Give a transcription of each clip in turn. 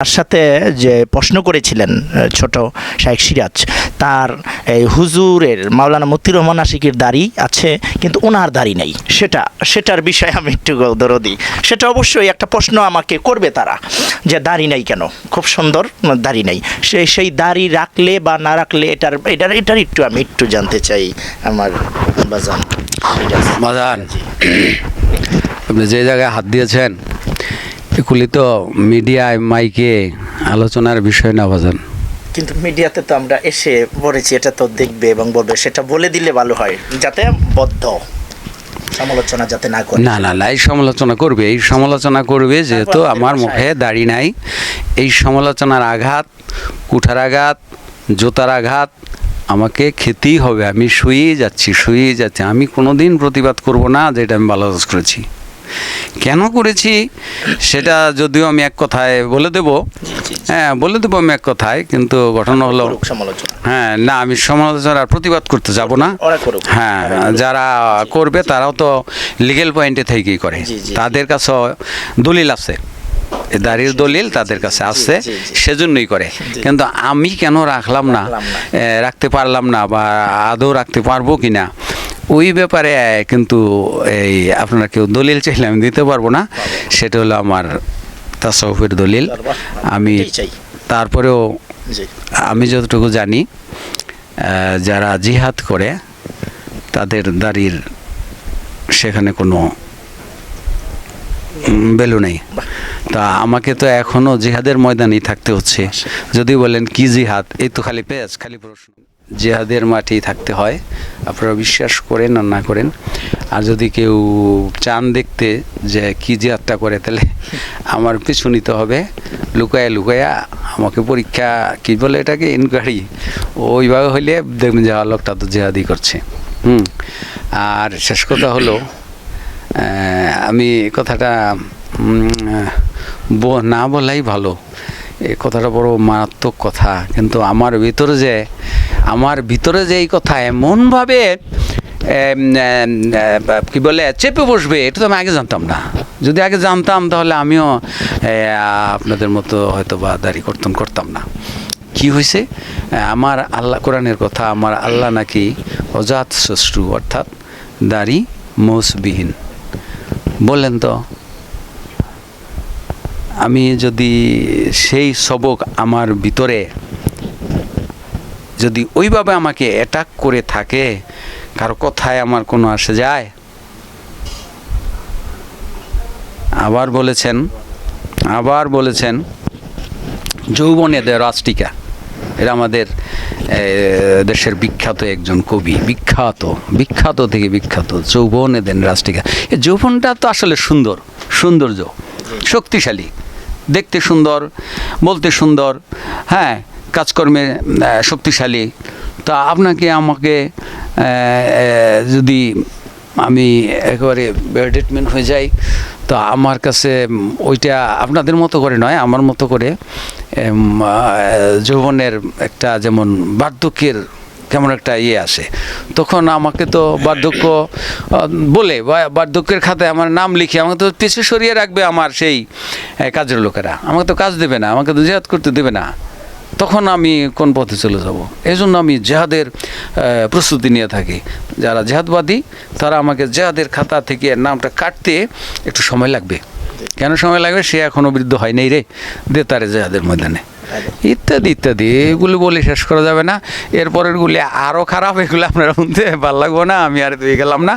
তার সাথে যে প্রশ্ন করেছিলেন ছোট শাহেখ সিরাজ তার এই হুজুরের মাওলানা মতিউর রহমান আশিকির দাড়ি আছে কিন্তু ওনার দাড়ি নেই। সেটা সেটার বিষয়ে আমি একটু দরদি সেটা অবশ্যই একটা প্রশ্ন আমাকে করবে তারা যে দাড়ি নেই কেন? খুব সুন্দর দাড়ি নেই। সেই সেই দাড়ি রাখলে বা না রাখলে এটার এটার এটার একটু আমি একটু জানতে চাই আমার বাজান। মাদান আপনি যে জায়গায় হাত দিয়েছেন এগুলি তো মিডিয়ায় মাইকে আলোচনার বিষয় না বাজান কিন্তু মিডিয়াতে তো আমরা এসে পড়েছি এটা তো দেখবে এবং বলবে সেটা বলে দিলে ভালো হয় যাতে বদ্ধ সমালোচনা যাতে না করে। না না না এই সমালোচনা করবে এই সমালোচনা করবে যেহেতু আমার মুখে দাড়ি নাই এই সমালোচনার আঘাত কুঠার আঘাত জোতার আঘাত আমাকে খেতেই হবে আমি শুয়েই যাচ্ছি শুয়েই যাচ্ছি আমি কোনোদিন প্রতিবাদ করব না যেটা আমি ভালো করেছি। কেন করেছি সেটা যদিও আমি এক কথায় বলে দেব। হ্যাঁ বলে দেবো আমি এক কথায় কিন্তু ঘটনা হলো হ্যাঁ না আমি সমালোচনার প্রতিবাদ করতে যাব না। হ্যাঁ যারা করবে তারাও তো লিগেল পয়েন্টে থেকেই করে। তাদের কাছে দলিল আছে। এ দাড়ির দলিল তাদের কাছে আছে জি। সেজন্যই করে। কিন্তু আমি কেন রাখলাম না? রাখতে পারলাম না বা আদৌ রাখতে পারব কি না ওই ব্যাপারে কিন্তু এই আপনারা কেউ দলিল চাইলে আমি দিতে পারব না। সেটা হলো আমার তাসউফের দলিল। আমি তারপরেও আমি যতটুকু জানি যারা জিহাদ করে তাদের দাড়ির সেখানে কোনো বেলু নেই। তা আমাকে তো এখনও জিহাদের ময়দানেই থাকতে হচ্ছে। যদি বলেন কি জিহাদ? এই তো খালি পেঁয়াজ খালি প্রশ্ন। জিহাদের মাঠেই থাকতে হয়। আপনারা বিশ্বাস করেন আর না করেন। আর যদি কেউ চান দেখতে যে কি জিহাদটা করে তাহলে আমার পিছু নিতে হবে। লুকায়া লুকায়া আমাকে পরীক্ষা কি বলে এটাকে? ইনকোয়ারি ওইভাবে হইলে দেখবেন যে লোকটা তো জেহাদি করছে। হুম। আর শেষ কথা হলো আমি কথাটা না বলাই ভালো। এই কথাটা বড় মারাত্মক কথা। কিন্তু আমার ভিতরে যে আমার ভিতরে যে এই কথা এমনভাবে এম, এম, কি বলে চেপে বসবে এটা তো আমি আগে জানতাম না। যদি আগে জানতাম তাহলে আমিও আপনাদের মতো হয়তো বা দাড়ি কর্তন করতাম না। কি হয়েছে আমার আল্লাহ কোরআনের কথা আমার আল্লাহ নাকি অজাত ষষ্ঠু অর্থাৎ দাড়ি মৌসবিহীন। বললেন তো আমি যদি সেই সবক আমার ভিতরে যদি ওইভাবে আমাকে অ্যাটাক করে থাকে, কারও কথায় আমার কোনো আসে যায়? আবার বলেছেন আবার বলেছেন যৌবনেদের রাষ্ট্রিকা। এরা আমাদের দেশের বিখ্যাত একজন কবি, বিখ্যাত বিখ্যাত থেকে বিখ্যাত, যৌবনে দেন রাষ্ট্রিকা। এই যৌবনটা তো আসলে সুন্দর, সৌন্দর্য, শক্তিশালী। দেখতে সুন্দর, বলতে সুন্দর হ্যাঁ কাজকর্মে শক্তিশালী। তা আপনাকে আমাকে যদি আমি একেবারে ব্যাডেটমেন্ট হয়ে যাই, তো আমার কাছে ওইটা আপনাদের মতো করে নয়, আমার মতো করে যৌবনের একটা যেমন বার্ধক্যের কেমন একটা ইয়ে আসে তখন আমাকে তো বার্ধক্য বলে বার্ধক্যের খাতায় আমার নাম লিখে আমাকে তো পিছু সরিয়ে রাখবে আমার সেই কাজের লোকেরা। আমাকে তো কাজ দেবে না, আমাকে তো জেহাদ করতে দেবে না। তখন আমি কোন পথে চলে যাব? এই জন্য আমি জেহাদের প্রস্তুতি নিয়ে থাকি। যারা জেহাদবাদী, তারা আমাকে জেহাদের খাতা থেকে নামটা কাটতে একটু সময় লাগবে। কেন সময় লাগবে? সে এখনও বৃদ্ধ হয় নাই রে দে তারে জেহাদের ময়দানে। ইত্যাদি ইত্যাদি। এগুলো বলে শেষ করা যাবে না। এরপরেরগুলি আরও খারাপ, এগুলো আপনার মধ্যে ভালো লাগবো না, আমি আর দিয়ে গেলাম না।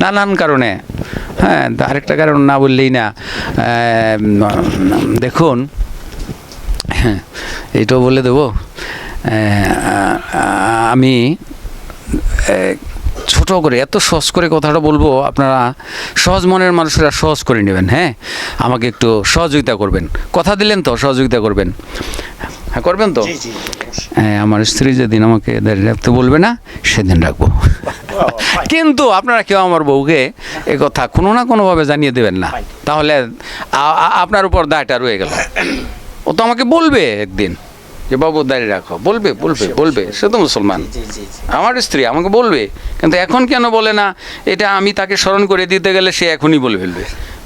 নানান কারণে। হ্যাঁ আরেকটা কারণ না বললেই না। দেখুন। হ্যাঁ এটাও বলে দেবো। আমি ছোট করে এত সহজ করে কথাটা বলব আপনারা সহজ মনের মানুষেরা সহজ করে নেবেন হ্যাঁ? আমাকে একটু সহযোগিতা করবেন। কথা দিলেন তো সহযোগিতা করবেন। হ্যাঁ করবেন তো? হ্যাঁ আমার স্ত্রী যেদিন আমাকে দাঁড়িয়ে রাখতে বলবে না সেদিন রাখব। কিন্তু আপনারা কেউ আমার বউকে এ কথা কোনো না কোনোভাবে জানিয়ে দেবেন না। তাহলে আপনার উপর দায়টা রয়ে গেল। ও তো আমাকে বলবে একদিন। যে বাবু দাঁড়িয়ে রাখো। বলবে বলবে বলবে। সে তো মুসলমান। আমার স্ত্রী আমাকে বলবে কিন্তু এখন কেন বলে না? এটা আমি তাকে স্মরণ করে দিতে গেলে সে এখনই বলে ফেলবে।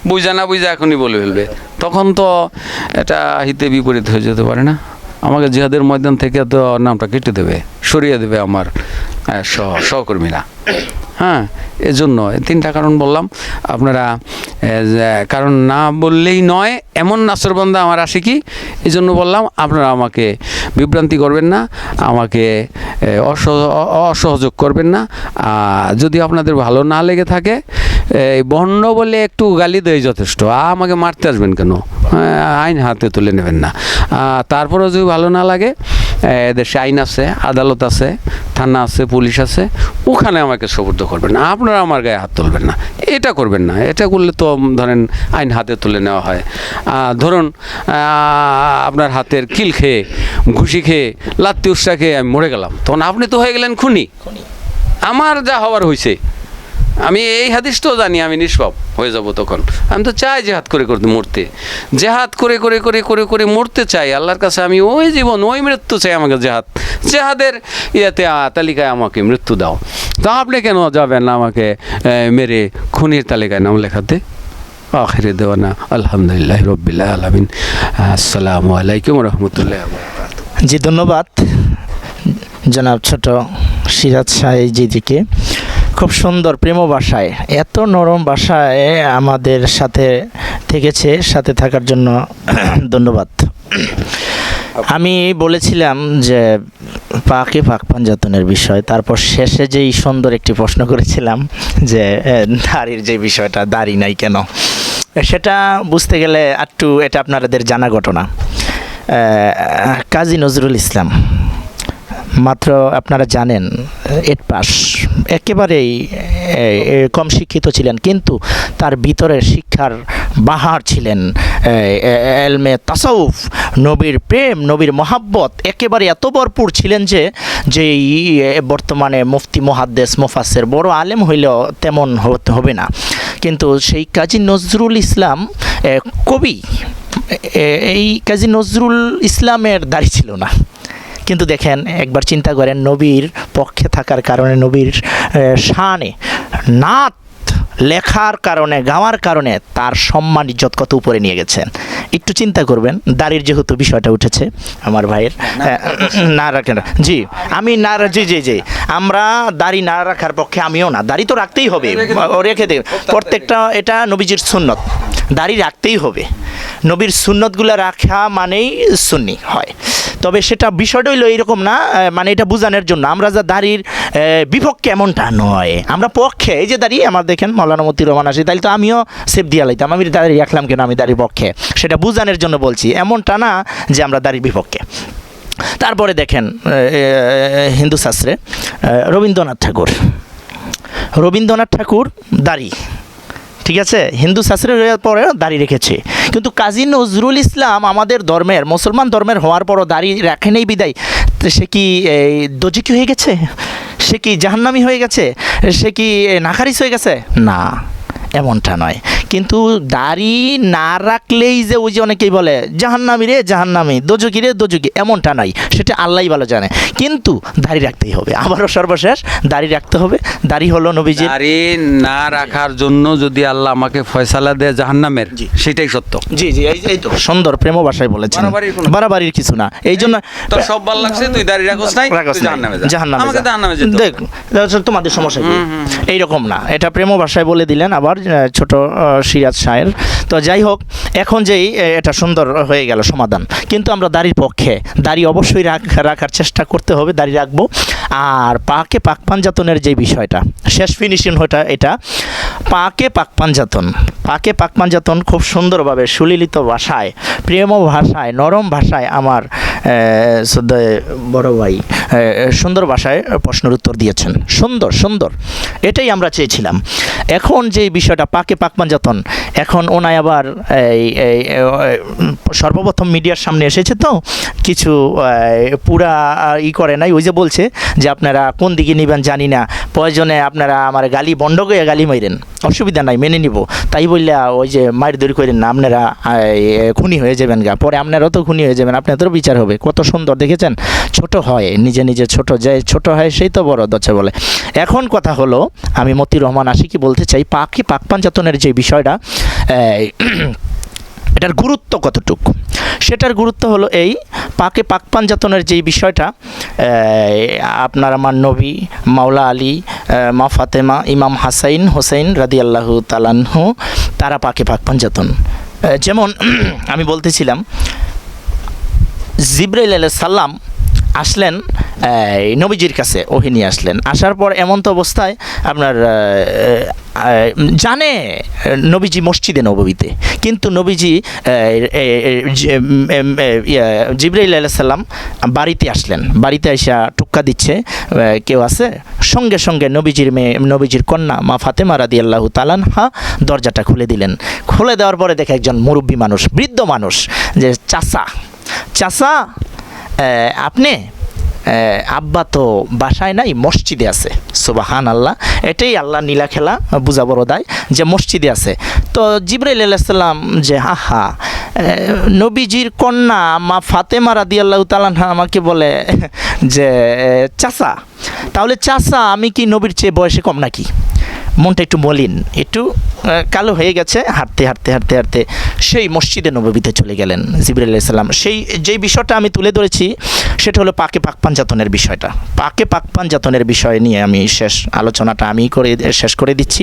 বুঝা না বুঝা এখনই বলে ফেলবে। তখন তো এটা হিতে বিপরীত হয়ে যেতে পারে না। আমাকে জিহাদের ময়দান থেকে তো নামটা কেটে দেবে, সরিয়ে দেবে আমার সহকর্মীরা। হ্যাঁ এজন্য তিনটা কারণ বললাম। আপনারা কারণ না বললেই নয়, এমন নাসরবন্দা আমার আসে কি? এই জন্য বললাম, আপনারা আমাকে বিভ্রান্তি করবেন না, আমাকে অসহযোগ করবেন না। যদি আপনাদের ভালো না লেগে থাকে এই বর্ণ বলে একটু গালি দেয় যথেষ্ট। আমাকে মারতে আসবেন কেন? আইন হাতে তুলে নেবেন না। তারপরেও যদি ভালো না লাগে দেশে আইন আছে আদালত আছে থানা আছে পুলিশ আছে ওখানে আমাকে সবুদ্ধ করবেন না। আপনারা আমার গায়ে হাত তুলবেন না। এটা করবেন না। এটা করলে তো ধরেন আইন হাতে তুলে নেওয়া হয়। ধরুন আপনার হাতের কিল খেয়ে ঘুষি খেয়ে লাত্তি উৎসা খেয়ে আমি মরে গেলাম। তখন আপনি তো হয়ে গেলেন খুনি। আমার যা হওয়ার হয়েছে আমি এই হাদিসটাও জানি, আমি নিষ্পাপ হয়ে যাব তখন। আমি তো চাই জেহাদ করে করতে মরতে। জেহাদ করে করে করে করে করে মরতে চাই, আল্লাহর কাছে আমি ওই জীবন, ওই মৃত্যু চাই আমাকে জেহাদ। জেহাদের ইয়েতে তালিকায় আমাকে মৃত্যু দাও। তা আপনি কেন যাবেন না আমাকে মেরে খুনির তালিকায় নাম লেখাতে? আখিরে দেওয়ানা, আলহামদুলিল্লাহ রবিল্লাহ আলমিন। আসসালামু আলাইকুম রহমতুল্লাহ জি, ধন্যবাদ। জনাব ছোট সিরাজ সাহেজিদিকে খুব সুন্দর, প্রেম ভাষায় এত নরম ভাষায় আমাদের সাথে থেকেছে, সাথে থাকার জন্য ধন্যবাদ। আমি বলেছিলাম যে, পাকে পাক পাঞ্জাতনের বিষয়, তারপর শেষে যেই সুন্দর একটি প্রশ্ন করেছিলাম যে দাড়ির যে বিষয়টা, দাড়ি নাই কেন? সেটা বুঝতে গেলে একটু এটা আপনাদের জানা ঘটনা। কাজী নজরুল ইসলাম মাত্র আপনারা জানেন এট পাস একেবারেই কম শিক্ষিত ছিলেন, কিন্তু তার ভিতরে শিক্ষার বাহার ছিলেন এলমে তাসাউফ। নবীর প্রেম, নবীর মহাব্বত একেবারে এত ভরপুর ছিলেন যে যে বর্তমানে মুফতি, মহাদ্দেস মোফাসের বড় আলেম হইলেও তেমন হবে না। কিন্তু সেই কাজী নজরুল ইসলাম কবি এই কাজী নজরুল ইসলামের দাড়ি ছিল না। কিন্তু দেখেন একবার চিন্তা করেন নবীর পক্ষে থাকার কারণে নবীর শানে নাত লেখার কারণে গাওয়ার কারণে তার সম্মান ইজ্জত কত উপরে নিয়ে গেছেন একটু চিন্তা করবেন দাড়ির যেহেতু বিষয়টা উঠেছে আমার ভাইয়ের হ্যাঁ, না রাখেন জি আমি না জি জি জি আমরা দাড়ি না রাখার পক্ষে আমিও না দাড়ি তো রাখতেই হবে ও রেখে দেবে প্রত্যেকটা এটা নবীজির সুন্নত দাড়ি রাখতেই হবে। নবীর সুন্নতগুলো রাখা মানেই সুন্নি হয়। তবে সেটা বিষয়টা হইল এইরকম না মানে এটা বোঝানোর জন্য আমরা যা দাড়ির বিপক্ষে এমনটা নয়? আমরা পক্ষে, এই যে দাঁড়িয়ে আমার দেখেন মৌলানা মতি রহমান আসি তাহলে তো আমিও সেফ দিয়া লাইতাম। আমি দাঁড়িয়ে রাখলাম কেন? আমি দাড়ির পক্ষে। সেটা বোঝানোর জন্য বলছি, এমনটা না যে আমরা দাড়ির বিপক্ষে। তারপরে দেখেন হিন্দু শাস্ত্রে রবীন্দ্রনাথ ঠাকুর। রবীন্দ্রনাথ ঠাকুর দাড়ি, ঠিক আছে? হিন্দু শাস্ত্রের পরে দাড়ি রেখেছে। কিন্তু কাজী নজরুল ইসলাম আমাদের ধর্মের, মুসলমান ধর্মের হওয়ার পরও দাড়ি রাখেনি বিদায়। সে কি দজিকি হয়ে গেছে? সে কি জাহান্নামি হয়ে গেছে? সে কি নাকারিস হয়ে গেছে? না। এমনটা নয়। কিন্তু দাড়ি না রাখলেই যে ওই যে অনেকেই বলে জাহান্নামি রে জাহান্নামি দোজকি রে দোজকি এমনটা নাই সেটা আল্লাহই ভালো জানে। কিন্তু দাড়ি রাখতেই হবে। আবারও সর্বশেষ দাড়ি রাখতে হবে। দাড়ি হলো নবীজির দাড়ি না রাখার জন্য যদি আল্লাহ আমাকে ফয়সালা দেয় জাহান্নামের। সেটাই সত্য। জি জি এই তো সুন্দর প্রেম ভাষায় বলেছেন। বাড়াবাড়ির কিছু না। এই জন্য তোর সব ভালো লাগছে তুই দাড়ি রাখোস নাই। জাহান্নামে যা। জাহান্নামে আমাকে জাহান্নামে যেতে দেখ তোমাদের সমস্যা কি? এইরকম না। এটা প্রেম ভাষায় বলে দিলেন আবার ছোট সিরাজ শায়ের তো যাই হোক, এখন যেই এটা সুন্দর হয়ে গেল সমাধান। কিন্তু আমরা দাড়ির পক্ষে, দাড়ি অবশ্যই রাখার চেষ্টা করতে হবে, দাড়ি রাখব। আর পাকে পাক পাঞ্জাতনের যে বিষয়টা, শেষ ফিনিশিং হটা এটা, পাকে পাক পাঞ্জাতন পাকে পাক পাঞ্জাতন খুব সুন্দরভাবে সুলিলিত ভাষায়, প্রেম ভাষায়, নরম ভাষায় আমার বড় ভাই সুন্দর ভাষায় প্রশ্নের উত্তর দিয়েছেন। সুন্দর সুন্দর। এটাই আমরা চেয়েছিলাম। এখন যে বিষয়টা, পাকে পাক পাঞ্জাতন এখন ওনায় আবার সর্বপ্রথম মিডিয়ার সামনে এসেছে তো, কিছু পুরা ই করে নাই, ওই যে বলছে যে আপনারা কোন দিকে নেবেন জানি না প্রয়োজনে আপনারা আমার গালি বন্ধ করে গালি মাইরেন। অসুবিধা নাই, মেনে নিব। তাই বললে, ওই যে মায়ের দড়ি করেন না, আপনারা খুনি হয়ে যাবেন গা। পরে আপনারাও তো খুনি হয়ে যাবেন আপনাদেরও বিচার হবে। কত সুন্দর, দেখেছেন? ছোট হয়, নিজে নিজে ছোট যে, ছোট হয় সেই তো বড় দচ্ছে বলে। এখন কথা হলো, আমি মতি রহমান আশিকি বলতে চাই, পাখি পাক পাঞ্জাতনের যে বিষয়টা এটার গুরুত্ব কতটুকু? সেটার গুরুত্ব হলো এই পাকে পাক পাঞ্জাতনের যেই বিষয়টা আপনার আমার নবী মাওলা আলী মা ফাতেমা, ইমাম হাসাইন হোসেন রাদি আল্লাহ তালানহু তারা পাকে পাক পাঞ্জাতন যেমন আমি বলতেছিলাম, জিব্রাইল আলাইহিস সাল্লাম আসলেন নবীজির কাছে ওহি নিয়ে আসলেন। আসার পর এমন তো অবস্থায় আপনার জানে নবীজি মসজিদে নববীতে। কিন্তু নবীজি জিব্রাইল আলাইহিস সাল্লাম বাড়িতে আসলেন। বাড়িতে এসে টুক্কা দিচ্ছে কেউ আছে? সঙ্গে সঙ্গে নবীজির মেয়ে নবীজির কন্যা মা ফাতেমা রাদি আল্লাহ তালানহা দরজাটা খুলে দিলেন। খুলে দেওয়ার পরে দেখে একজন মুরব্বী মানুষ বৃদ্ধ মানুষ যে চাচা আহ, আপনি? আব্বা তো বাসায় নাই, মসজিদে আছে। সুবাহান আল্লাহ এটাই আল্লাহ নীলা খেলা বুঝা বড় দায় যে মসজিদে আছে। তো জিব্রাইল আলাইসাল্লাম যে, আহা নবীজির কন্যা, মা ফাতেমা রাদি আল্লাহ তালানহা আমাকে বলে যে চাচা, তাহলে চাচা আমি কি নবীর চেয়ে বয়সে কম নাকি? মনটা একটু মলিন, একটু কালো হয়ে গেছে, হাঁটতে হাঁটতে হাঁটতে হাঁটতে সেই মসজিদে নবীতে চলে গেলেন জিবরুল সাল্লাম সেই, যেই বিষয়টা আমি তুলে ধরেছি সেটা হলো পাকে পাক পাঞ্জাতনের বিষয়টা। পাকে পাক পাঞ্জাতনের বিষয় নিয়ে আমি শেষ আলোচনাটা আমি করে, শেষ করে দিচ্ছি।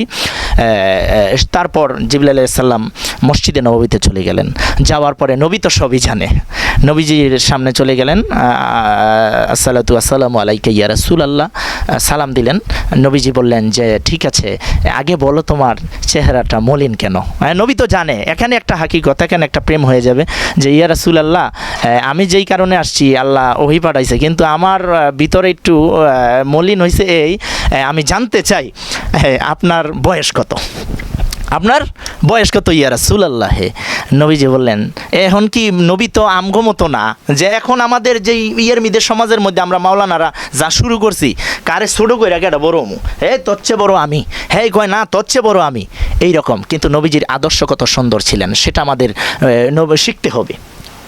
তারপর জিবুল সাল্লাম মসজিদে নবীতে চলে গেলেন। যাওয়ার পরে নবী তো সবই জানে। নবীজির সামনে চলে গেলেন আসসালাতু আসসালামু আলাইকা ইয়া রাসূল আল্লাহ সালাম দিলেন। নবীজি বললেন যে ঠিক আছে আগে বলো তোমার চেহারাটা মলিন কেন? হ্যাঁ, নবী তো জানে এখানে একটা হাকিকত এখানে একটা প্রেম হয়ে যাবে যে ইয়া রাসুল আল্লাহ আমি যেই কারণে আসছি আল্লাহ ওহি পাঠাইছে কিন্তু আমার ভিতরে একটু মলিন হয়েছে এই আমি জানতে চাই আপনার বয়স কত? আপনার বয়স কত ইয়া রাসূলুল্লাহে? নবীজি বললেন, এখন কি নবী তো আমগো মতো না, যে এখন আমাদের যে ইয়ের মিদের সমাজের মধ্যে আমরা মাওলানারা যা শুরু করছি, কারে ছোটো করে একটা বড় মু হে তচ্ছে বড় আমি। হে, কয় না তচ্ছে বড় আমি। এই রকম কিন্তু নবীজির আদর্শ কত সুন্দর ছিলেন, সেটা আমাদের শিখতে হবে।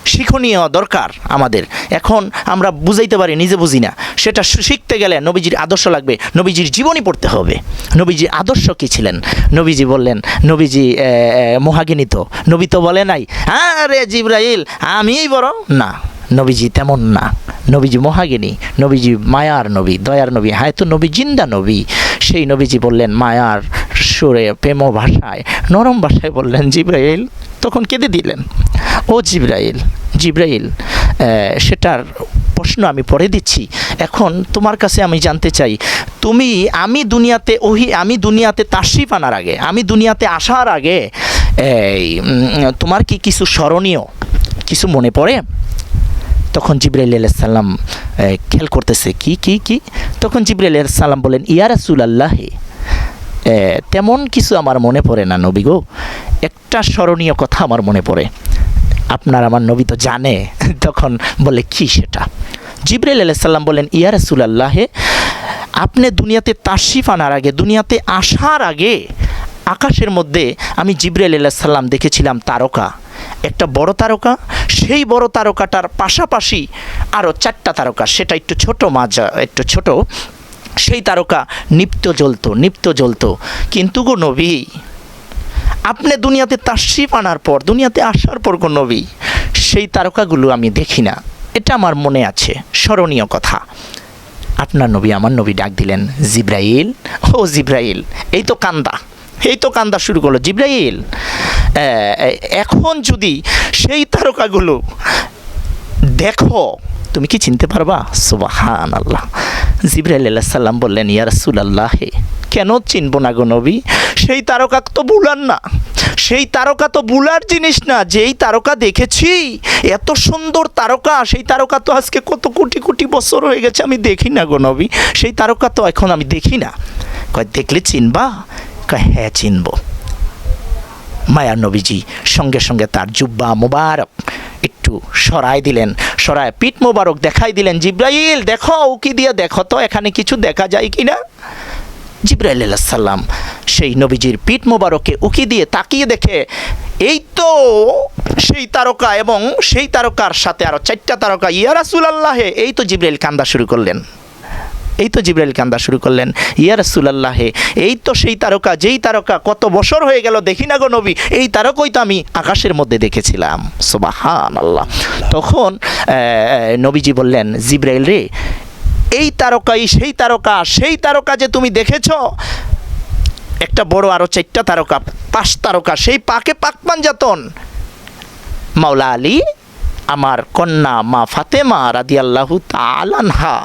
শিক্ষণীয় দরকার আমাদের। এখন আমরা বুঝাইতে পারি, নিজে বুঝি না। সেটা শিখতে গেলে নবীজির আদর্শ লাগবে, নবীজির জীবনী পড়তে হবে। নবীজির আদর্শ কী ছিলেন? নবীজি বললেন, নবীজি মহাগিনীত নবী তো বলে নাই, আরে জিব্রাইল, আমিই বড়? না, নবীজি তেমন না। নবীজি মহাগিনী, নবীজি মায়ার নবী, দয়ার নবী। হায় তো নবী, জিন্দা নবী। সেই নবীজি বললেন, মায়ার সুরে, প্রেম ভাষায়, নরম ভাষায় বললেন জিব্রাইল। তখন কেঁদে দিলেন। ও জিব্রাইল জিব্রাইল সেটার প্রশ্ন আমি পরে দিচ্ছি। এখন তোমার কাছে আমি জানতে চাই, তুমি আমি দুনিয়াতে ওহি, আমি দুনিয়াতে তাশরিফ আনার আগে, আমি দুনিয়াতে আসার আগে, এই তোমার কি কিছু স্মরণীয় কিছু মনে পড়ে? তখন জিব্রাইল সাল্লাম খেয়াল করতেছে, কি কি কি? তখন জিব্রাইল সাল্লাম বলেন, ইয়া রাসুল আল্লাহে তেমন কিছু আমার মনে পড়ে না নবী গো একটা স্মরণীয় কথা আমার মনে পড়ে। আপনার আমার নবী তো জানে, তখন বলে, কি সেটা? জিব্রাইল সাল্লাম বলেন, ইয়া রাসুল আল্লাহে আপনি দুনিয়াতে তাশরিফ আনার আগে, দুনিয়াতে আসার আগে আকাশের মধ্যে আমি জিব্রাইল সাল্লাম দেখেছিলাম তারকা। একটা বড় তারকা, সেই বড় তারকাটার পাশাপাশি আরও চারটা তারকা, সেটা একটু ছোট মাজা একটু ছোট, সেই তারকা নিপ্ত জ্বলতো নিপ্ত জ্বলতো কিন্তু গো নবী আপনি দুনিয়াতে তাশরিফ আনার পর, দুনিয়াতে আসার পর কোন নবী, সেই তারকাগুলো আমি দেখি না। এটা আমার মনে আছে, স্মরণীয় কথা। আপনার নবী, আমার নবী ডাক দিলেন, জিব্রাইল, ও জিব্রাইল, এই তো কান্দা, এই তো কান্দা শুরু করল, জিব্রাইল এখন যদি সেই তারকাগুলো দেখো, তুমি কি চিনতে পারবা? সুবাহান আল্লাহ জিব্রাইল আল্লাহ সাল্লাম বললেন ইয়ারসুল রাসূল আল্লাহে কেন চিনব না গো নবী? সেই তারকা তো বুলার না। সেই তারকা তো বুলার জিনিস না, যেই তারকা দেখেছি, এত সুন্দর তারকা, সেই তারকা তো আজকে কত কোটি কোটি বছর হয়ে গেছে আমি দেখি না গো নবী। সেই তারকা তো এখন আমি দেখি না। কয়, দেখলে চিনবা? কয় হ্যাঁ চিনব। মায়ার নবীজি সঙ্গে সঙ্গে তার জুব্বা মোবারক একটু সরাই দিলেন, সরায় পিঠ মোবারক দেখাই দিলেন, জিব্রাইল, দেখো, উকি দিয়ে দেখো তো, এখানে কিছু দেখা যায় কি না জিব্রাইল সাল্লাম সেই নবীজির পিঠ মোবারকে উকি দিয়ে তাকিয়ে দেখে, এই তো সেই তারকা এবং সেই তারকার সাথে আরও চারটা তারকা, ইয়া রাসূল আল্লাহে এই তো জিব্রাইল কান্দা শুরু করলেন। এই তো জিব্রাইল কান্দা শুরু করলেন, ইয়া রাসূলুল্লাহে, এই তো সেই তারকা, যেই তারকা কত বছর হয়ে গেল দেখি না গো নবী, এই তারকই তো আমি আকাশের মধ্যে দেখেছিলাম। সুবাহান আল্লাহ তখন নবীজি বললেন, জিব্রাইল রে এই তারকাই, সেই তারকা সেই তারকা যে তুমি দেখেছ, একটা বড় আরও চারটা তারকা, পাঁচ তারকা, সেই পাকে পাঞ্জাতন মাওলা আলী, আমার কন্যা মা ফাতেমা রাদি রাদিয়াল্লাহু তালানহা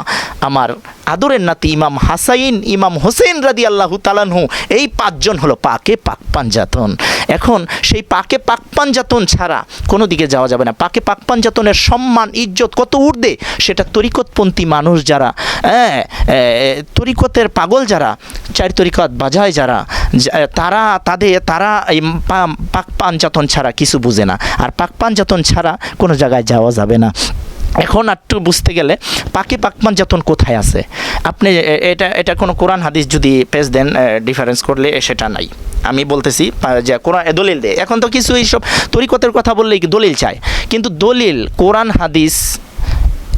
আমার আদরের নাতি ইমাম হাসাইন, ইমাম হোসেন রাদি আল্লাহু তালানহু এই পাঁচজন হলো পাকে পাক পাঞ্জাতন এখন সেই পাকে পাক পাঞ্জাতন ছাড়া কোনো দিকে যাওয়া যাবে না। পাকে পাক পাঞ্জাতনের সম্মান, ইজ্জত কত ঊর্ধ্বে, সেটা তরিকতপন্থী মানুষ যারা হ্যাঁ তরিকতের পাগল যারা, চার তরিকত বাজায় যারা তারা, তাদের, তারা এই পা- পাক পাঞ্জাতন ছাড়া কিছু বুঝে না। আর পাক পাঞ্জাতন ছাড়া কোনো জায়গায় যাওয়া যাবে না। এখন একটু বুঝতে গেলে পাকি পাকমান যতন কোথায় আছে? আপনি এটা এটা কোনো কোরআন হাদিস যদি পেজ দেন ডিফারেন্স করলে সেটা নাই। আমি বলতেছি যে কোরআন দলিল দেয় এখন তো কিছু এইসব তরিকতের কথা বললেই কি দলিল চায় কিন্তু দলিল, কোরআন, হাদিস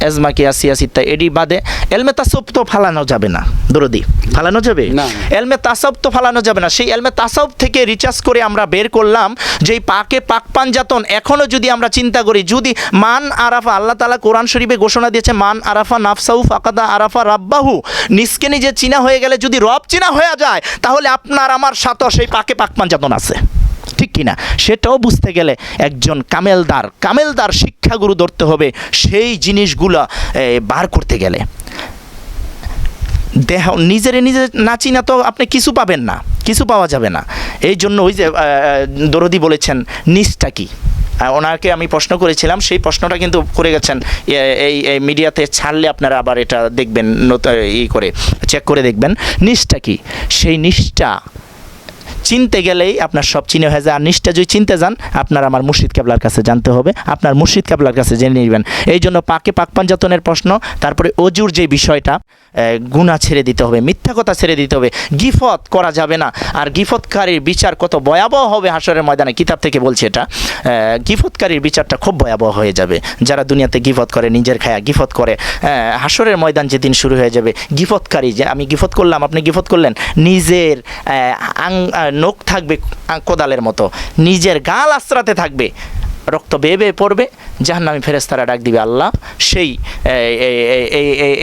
এজমা কিয়াসিয়াস ইত্যাদি এডি বাদে। এলমে তাসব তো ফালানো যাবে না দরদি। ফালানো যাবে? না। এলমে তাসব তো ফালানো যাবে না। সেই এলমে তাসব থেকে রিচার্জ করে আমরা বের করলাম যে এই পাকে পাক পাঞ্জাতন এখনও যদি আমরা চিন্তা করি যদি মান আরাফা আল্লাহ তালা কোরআন শরীফে ঘোষণা দিয়েছে মান আরাফা নাফসাউ ফাকাদা আরাফা রাব্বাহু। নিজকে নিজে চিনা হয়ে গেলে যদি রব চিনা হয়ে যায় তাহলে আপনার আমার সাথে সেই পাকে পাক পাঞ্জাতন আছে। কিনা, সেটাও বুঝতে গেলে একজন কামেলদার কামেলদার শিক্ষাগুরু ধরতে হবে, সেই জিনিসগুলো বার করতে গেলে। দেহ, নিজেরে নিজে নাচি না তো আপনি কিছু পাবেন না, কিছু পাওয়া যাবে না। এই জন্য ওই যে দরদি বলেছেন নিচটা কি? ওনাকে আমি প্রশ্ন করেছিলাম, সেই প্রশ্নটা কিন্তু করে গেছেন এই মিডিয়াতে ছাড়লে আপনারা আবার এটা দেখবেন ই করে চেক করে দেখবেন। নিচটা কি? সেই নিচটা চিনতে গেলেই আপনার সব চিনে হয়ে যায়। আর নিষ্ঠা যদি চিনতে যান, আপনার আমার মুর্শিদ কেবলার কাছে জানতে হবে। আপনার মুর্শিদ কেবলার কাছে জেনে নেবেন। এই জন্য পাকে পাক পাঞ্জাতনের প্রশ্ন, তারপরে অজুর যে বিষয়টা গুণা ছেড়ে দিতে হবে, মিথ্যা কথা ছেড়ে দিতে হবে। গিফত করা যাবে না। আর গিফতকারীর বিচার কত ভয়াবহ হবে হাসরের ময়দানে, কিতাব থেকে বলছে এটা। গিফতকারীর বিচারটা খুব ভয়াবহ হয়ে যাবে। যারা দুনিয়াতে গিফত করে, নিজের খায়া গিফত করে হাসরের ময়দান যেদিন শুরু হয়ে যাবে, গিফতকারী যে, আমি গিফত করলাম, আপনি গিফত করলেন, নিজের আং নখ থাকবে কোদালের মতো। নিজের গাল আশ্রাতে থাকবে। রক্ত বেয়ে বেয়ে পড়বে। জাহান্নামী ফেরেস্তারা ডাক দিবে, আল্লাহ, সেই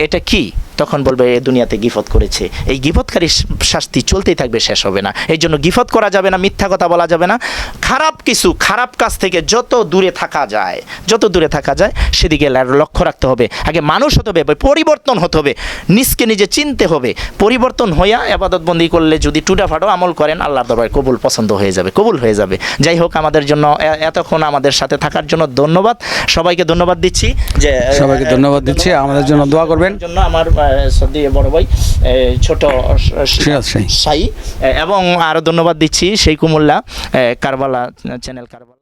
এটা কি? তখন বলবে এ দুনিয়াতে গিফত করেছে। এই গিফতকারী শাস্তি চলতেই থাকবে শেষ হবে না। এই জন্য গিফত করা যাবে না মিথ্যা কথা বলা যাবে না। খারাপ কিছু খারাপ কাজ থেকে যত দূরে থাকা যায় যত দূরে থাকা যায় সেদিকে লক্ষ্য রাখতে হবে। আগে মানুষ হতে হবে পরিবর্তন হতে হবে। নিজকে নিজে চিনতে হবে। পরিবর্তন হইয়া আবাদতবন্দি করলে যদি টুটা ফাটো আমল করেন আল্লাহর দরবারে কবুল পছন্দ হয়ে যাবে কবুল হয়ে যাবে। যাই হোক আমাদের জন্য এতক্ষণ আমাদের সাথে থাকার জন্য ধন্যবাদ। সবাইকে ধন্যবাদ দিচ্ছি যে সবাইকে ধন্যবাদ দিচ্ছি। আমাদের জন্য দোয়া করবেন। জন্য আমার সদ্য বড় ভাই ছোট সাই। এবং আরও ধন্যবাদ দিচ্ছি সেই কুমুল্লা কারবালা চ্যানেল কারবালা।